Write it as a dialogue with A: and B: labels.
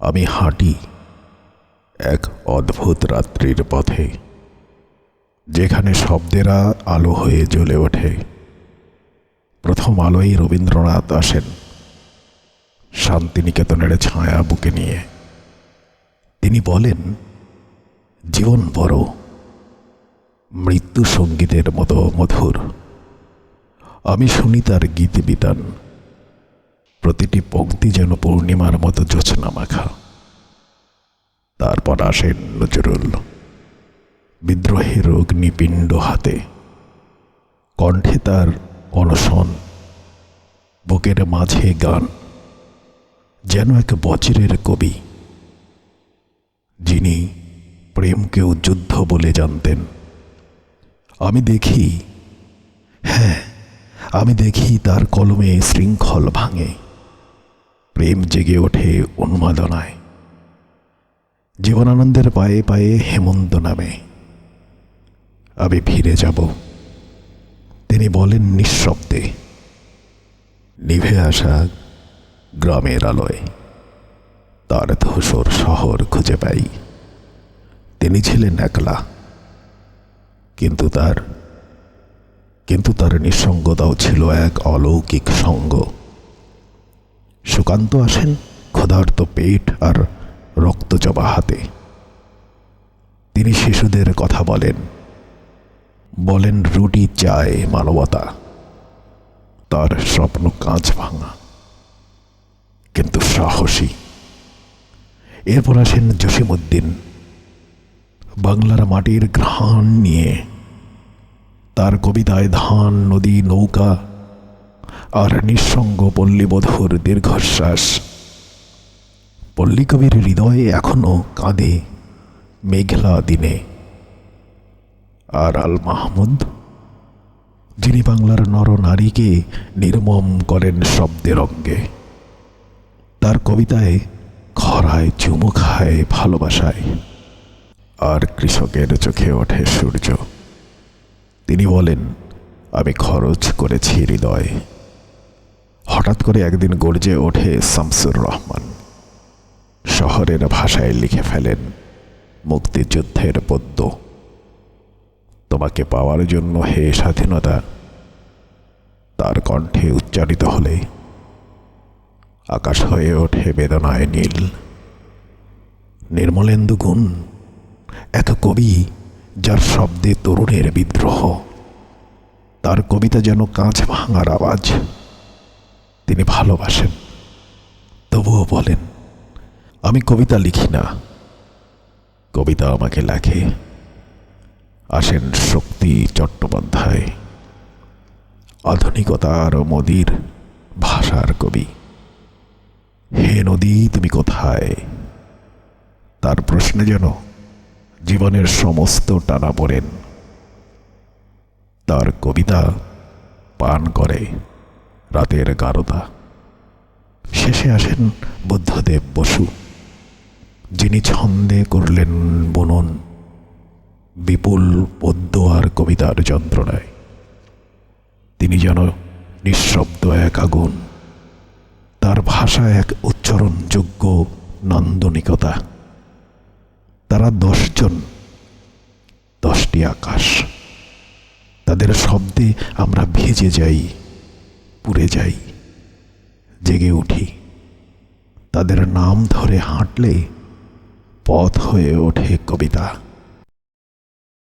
A: আমি হাঁটি এক অদ্ভুত রাত্রির পথে, যেখানে শব্দেরা আলো হয়ে জ্বলে ওঠে। প্রথম আলোয় রবীন্দ্রনাথ আসেন শান্তিনিকেতনের ছায়া বুকে নিয়ে। তিনি বলেন, জীবন বড়, মৃত্যু সঙ্গীতের মতো মধুর। আমি শুনি তার গীত বিতান। প্রতিটি পংক্তি যেন পূর্ণিমার মতো জোছনা মাখা। তারপর আসেন নজরুল। বিদ্রোহের অগ্নিপিণ্ড হাতে। কণ্ঠে তার অনশন, বুকের মাঝে গান। যেন এক বজ্রের কবি, যিনি প্রেমকেও যুদ্ধ বলে জানতেন। আমি দেখি হ্যাঁ আমি দেখি তার কলমে শৃঙ্খল ভাঙে। প্রেম জেগে ওঠে উন্মাদনায়। জীবনানন্দের পায়ে পায়ে হেমন্ত নামে। আমি ফিরে যাব। তিনি বলেন নিঃশব্দে, নিভে আসা গ্রামের আলোয়। তার ধূসর শহর খুঁজে পাই। তিনি ছিলেন একলা। কিন্তু তার কিন্তু তার নিঃসঙ্গতাও ছিল এক অলৌকিক সঙ্গ। সুকান্ত আসেন ক্ষুধার্ত পেট আর রক্তজবা হাতে। তিনি শিশুদের কথা বলেন। বলেন, রুটি চায় মানবতা। তার স্বপ্ন কাঁচ ভাঙা। কিন্তু সাহসী। এরপর আসেন জসিমুদ্দিন বাংলার মাটির ঘ্রাণ নিয়ে। তার কবিতায় ধান, নদী, নৌকা আর নিঃসঙ্গ পল্লীবধূর দীর্ঘশ্বাস। পল্লীকবির হৃদয়ে এখনও কাঁদে মেঘলা দিনে। আর আল মাহমুদ, যিনি বাংলার নরনারীকে নির্মম করেন শব্দের অঙ্গে, তার কবিতায় খরায় চুমু খায় ভালোবাসায়, আর কৃষকের চোখে ওঠে সূর্য। তিনি বলেন, আমি খরচ করেছি হৃদয়। হঠাৎ করে একদিন গর্জে ওঠে শামসুর রহমান। শহরের ভাষায় লিখে ফেলেন, মুক্তিযুদ্ধের পদ্য তোমাকে পাওয়ার জন্য হে স্বাধীনতা, তার কণ্ঠে উচ্চারিত হলে আকাশ হয়ে ওঠে বেদনায় নীল। নির্মলেন্দু গুণ, এক কবি যার শব্দে তরুণের বিদ্রোহ। তার কবিতা যেন কাঁচ ভাঙার আওয়াজ। তিনি ভালোবাসেন। তবুও বলেন, আমি কবিতা লিখি না। কবিতা আমাকে লেখে। আসেন শক্তি চট্টোপাধ্যায়, আধুনিকতার ও মোদির ভাষার কবি। হে নদী, তুমি কোথায়? তার প্রশ্নে যেন জীবনের সমস্ত টানা পড়েন। তার কবিতা পান করে। রাতের গারদা। শেষে আসেন বুদ্ধদেব বসু, যিনি ছন্দে করলেন বনন, বিপুল পদ্য আর কবিতার যন্ত্রণায়। তিনি যেন নিঃশব্দ এক আগুন, তার ভাষা এক উচ্চারণযোগ্য নান্দনিকতা। তারা দশজন, দশটি আকাশ। তাদের শব্দে আমরা ভেজে যাই। পুড়ে যাই। জেগে উঠি। তাদের নাম ধরে হাঁটলে পথ হয়ে ওঠে কবিতা।